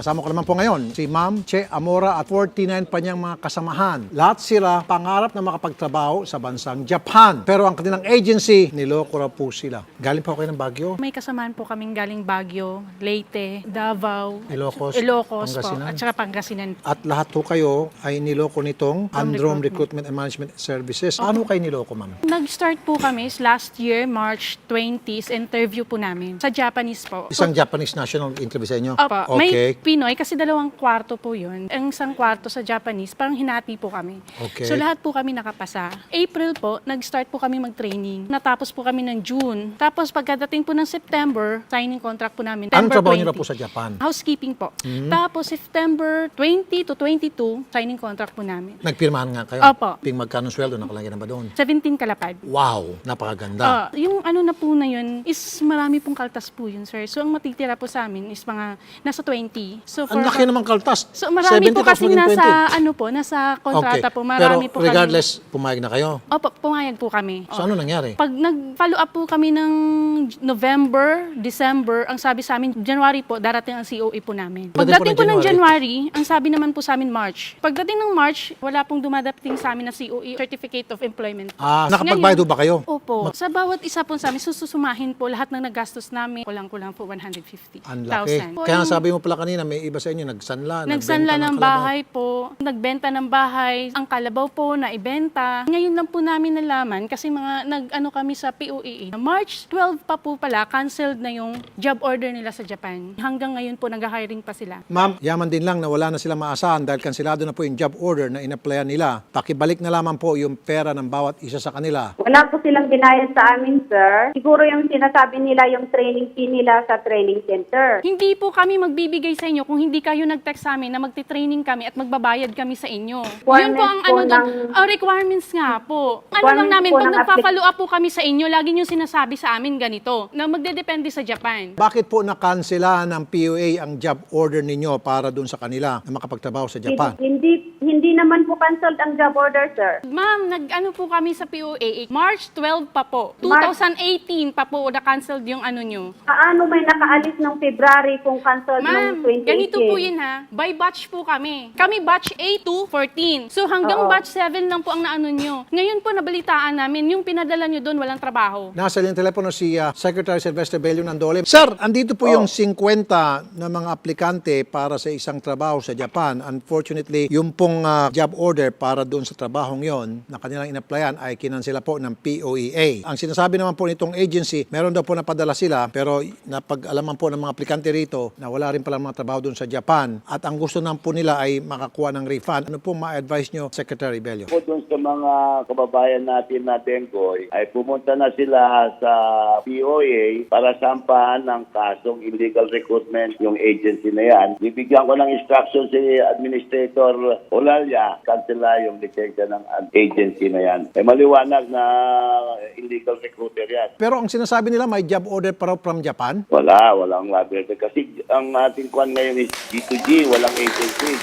Kasama ko naman po ngayon si Ma'am Che Amora at 49 pa niyang mga kasamahan. Lahat sila pangarap na makapagtrabaho sa bansang Japan. Pero ang kanilang agency, niloko raw po sila. Galing po kayo ng Baguio, May kasamaan po kaming galing Baguio, Leyte, Davao, Ilocos, Ilocos po, Pangasinan. at saka Pangasinan. At lahat po kayo ay niloko nitong Androm Recruitment. And Management Services. Paano kayo niloko, ma'am? Nag-start po kami last year, March 20s, interview po namin sa Japanese po. Isang Japanese national interview sa inyo? Opo, may Okay. Pinoy kasi dalawang kwarto po yun. Ang isang kwarto sa Japanese, parang hinati po kami. Okay. So lahat po kami nakapasa. April po, nag-start po kami mag-training. Natapos po kami ng June. Tapos pagkadating po ng September, signing contract po namin. Anong September trabaho niyo na 20. po sa Japan? Housekeeping po. Hmm. Tapos September 20 to 22, signing contract po namin. Nagpirmahan nga kayo? Opo. Ping magkano sweldo, nakalagay na ba doon? 17 kalapad. Wow, napakaganda. Ah, yung ano na po na yun is marami pong kaltas po yun, sir. So ang matitira po sa amin is mga nasa 20. So Ang laki naman kaltas. So marami 70 po kasi maging 20. nasa ano po, nasa kontrata okay. po, marami Pero po kami. regardless, pumayag na kayo. Opo, pumayag po kami. So ano nangyari? Pag nag-follow up po kami ng November, December, ang sabi sa amin, January po, darating ang COE po namin. Pagdating po ng January. Ang sabi naman po sa amin March. Pagdating ng March, wala pong dumadating sa amin na COE, Certificate of Employment. Ah, nakapagbayad ba kayo? Opo. Sa bawat isa po sa amin, sususumahin po lahat ng nagastos namin. Kulang-kulang po 150,000. Ang laki. Kaya sabi mo pala kanina, may iba sa inyo, nagsanla, Nagsanla ng kalabaw. bahay po, nagbenta ng bahay, ang kalabaw po na ibenta. Ngayon lang po namin nalaman kasi mga nag-ano kami sa POEA. March 12 pa po pala, canceled na yung job order nila sa Japan. Hanggang ngayon po nag-hiring pa sila. Ma'am, yaman din lang na wala na sila maasahan dahil kansilado na po yung job order na inaplayan nila. Pakibalik na lamang po yung pera ng bawat isa sa kanila. Wala po silang binayad sa amin, sir. Siguro yung sinasabi nila yung training fee nila sa training center. Hindi po kami magbibigay sa inyo kung hindi kayo nag-text sa amin na magti-training kami at magbayad kami sa inyo. Yun po ang ano doon. ng- Oh, requirements nga po. Ano lang namin, pag nagpa-follow up po kami sa inyo, lagi nyo sinasabi sa amin ganito, na magdedepende sa Japan. Bakit po nakansela ng POA ang job order ninyo para dun sa kanila na makapagtrabaho sa Japan? Hindi hindi naman po canceled ang job order, sir. Ma'am, nag-ano po kami sa POA, March 12 pa po. March- 2018 pa po na-cancelled yung ano nyo. Paano may nakaalis ng February kung canceled Ma'am, ng 2018? ganito po yun ha. By batch po kami. Kami batch A to 14. So hanggang Oo. batch 7 lang po ang naano nyo. Ngayon po nabalitaan namin, yung pinadala nyo doon walang trabaho. Nasa linyang telepono si ah, Secretary Sylvester Bello Nandole. Sir, andito po yung 50 na mga aplikante para sa isang trabaho sa Japan. Unfortunately, yung pong ah, job order para doon sa trabahong yon na kanilang inaplayan ay kinansela po ng POEA. Ang sinasabi naman po nitong agency, meron daw po napadala sila pero napag-alaman po ng mga aplikante rito na wala rin pala mga trabaho doon sa Japan at ang gusto naman po nila ay makakuha ng refund. Ano po ma-advise nyo, Secretary Bello? po doon sa mga kababayan natin na Dengoy ay pumunta na sila sa POA para sampahan ng kasong illegal recruitment yung agency na yan. Bibigyan ko ng instruction si Administrator Olalia, kansela yung lisensya ng agency na yan. Eh maliwanag na illegal recruiter yan. Pero ang sinasabi nila may job order para from Japan. Wala, walang labi. Kasi ang ating kwan ngayon is G2G, walang agency.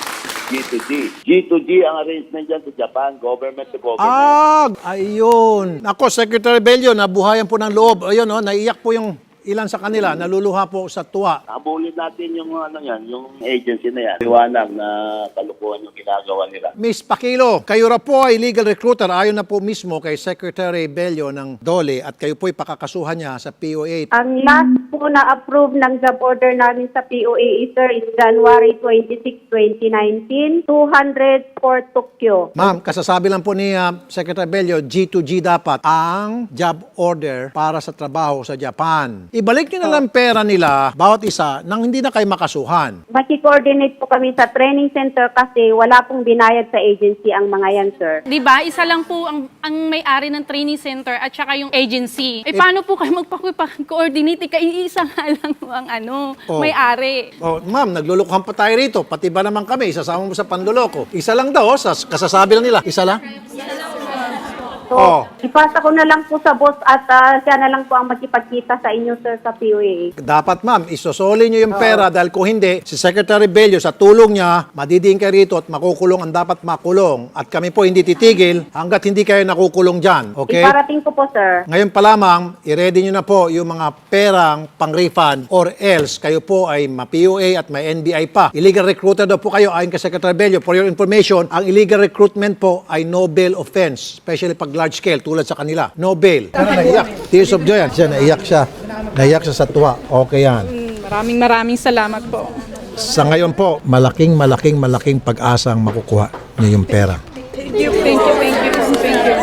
G2G. G2G ang arrangement dyan sa Japan, government to government. Ah, ayun. Ako, Secretary Bello, nabuhayan po ng loob. Ayun, oh, naiyak po yung ilan sa kanila, naluluha po sa tuwa. Habulin natin yung ano yan, yung agency na yan. Liwanag na kalukuhan yung ginagawa nila. Miss Pakilo, kayo ra po ay legal recruiter ayon na po mismo kay Secretary Bello ng DOLE at kayo po ay pakakasuhan niya sa POA. Ang last po na approve ng job order namin sa POA sir is January 26, 2019, 200 for Tokyo. Ma'am, kasasabi lang po ni ah, Secretary Bello, G2G dapat ang job order para sa trabaho sa Japan. Ibalik niyo na lang pera nila, bawat isa, nang hindi na kayo makasuhan. Maki-coordinate po kami sa training center kasi wala pong binayad sa agency ang mga yan, sir. Di ba? Isa lang po ang, ang may-ari ng training center at saka yung agency. Eh, paano po kayo magpakipag-coordinate? Kaisa nga lang po ang ano, Oh. may-ari. Oh, ma'am, naglulukuhan pa tayo rito. Pati ba naman kami, isasama mo sa panluloko. Isa lang daw, oh, sa kasasabi lang nila. Isa lang? So, Oh. ipasa ko na lang po sa boss at ah, siya na lang po ang makipagkita sa inyo, sir, sa POA. Dapat ma'am, isosoli nyo yung pera dahil kung hindi, si Secretary Bello sa tulong niya, madidiin kayo rito at makukulong ang dapat makulong. At kami po hindi titigil hanggat hindi kayo nakukulong dyan. Okay? Iparating ko po, sir. Ngayon pa lamang, i-ready nyo na po yung mga perang pang-refund or else kayo po ay ma-POA at may NBI pa. Illegal recruiter daw po kayo ayon kay Secretary Bello. For your information, ang illegal recruitment po ay no bail offense, especially pag large scale tulad sa kanila. No bail. Ano naiyak? Tears of joy. Siya, naiyak siya. Naiyak siya sa tuwa. Okay yan. Maraming maraming salamat po. Sa ngayon po, malaking, malaking, malaking pag-asang makukuha niyo yung pera. Thank you, thank you, thank you, thank you.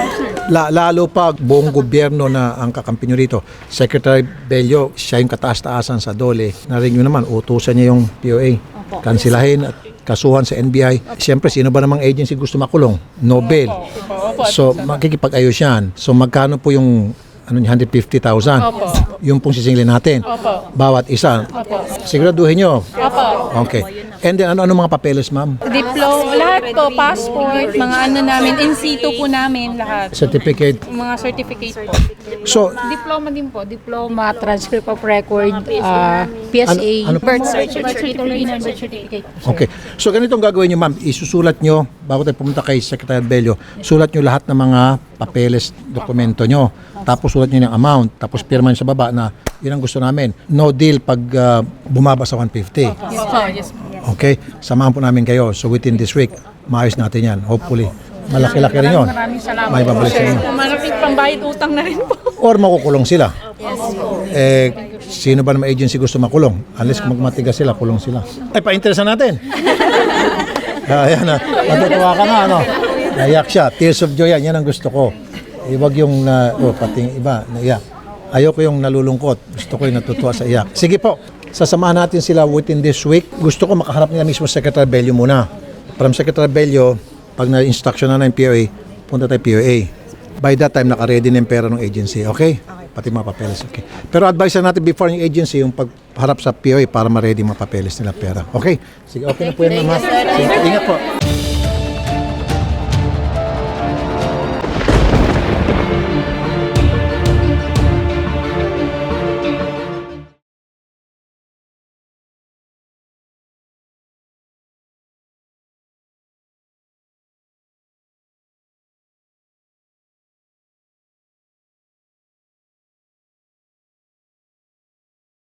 La, lalo pa buong gobyerno na ang kakampi nyo rito. Secretary Bello, siya yung kataas-taasan sa DOLE. Narinig nyo naman, utusan niya yung POA. Kansilahin at kasuhan sa NBI. Siyempre, sino ba namang agency gusto makulong? No bail. So, makikipag-ayos yan. So, magkano po yung ano, niya, 150,000? Opo. Yung pong sisingilin natin. Opo. Bawat isa. Siguraduhin nyo. Opo. Okay. And then, ano-ano mga papeles, ma'am? Diploma, lahat po, passport, mga ano namin, in situ po namin lahat. Certificate. Mga certificate po. So, Diploma din po. Diploma, transcript of record, ah, PSA, Ano- ano- birth certificate, birth certificate, birth certificate. Okay. So ganitong gagawin nyo, ma'am. Isusulat nyo, bago tayo pumunta kay Secretary Bello, sulat nyo lahat ng mga papeles, dokumento nyo. Tapos sulat nyo yung amount. Tapos pirma nyo sa baba na yun ang gusto namin. No deal pag ah, bumaba sa 150. Opo, yes po. Okay? Samahan po namin kayo. So within this week, maayos natin yan. Hopefully. Malaki-laki rin yun. Maraming salamat May babalik sa inyo. Malaking pambayad utang na rin po. Or makukulong sila. Eh, sino ba naman agency gusto makulong? Unless kung magmatigas sila, kulong sila. Ay, pa-interesan natin. Ayan na. Natutuwa ka na, ano? Naiyak siya. Tears of joy yan. Yan ang gusto ko. Iwag yung, na, oh, pati yung iba, naiyak. Ayoko yung nalulungkot. Gusto ko yung natutuwa sa iyak. Sige po. Sasamahan natin sila within this week. Gusto ko makaharap nila mismo Secretary Bello muna. From Secretary Bello, pag na-instruction na yung POA, punta tayo POA. By that time, naka-ready na yung pera ng agency. Okay? Pati mga papeles. Okay. Pero advice na natin before yung agency, yung pagharap sa POA para ma-ready mga papeles nila pera. Okay? Sige, okay na po yan, ma'am. Sige, ingat po.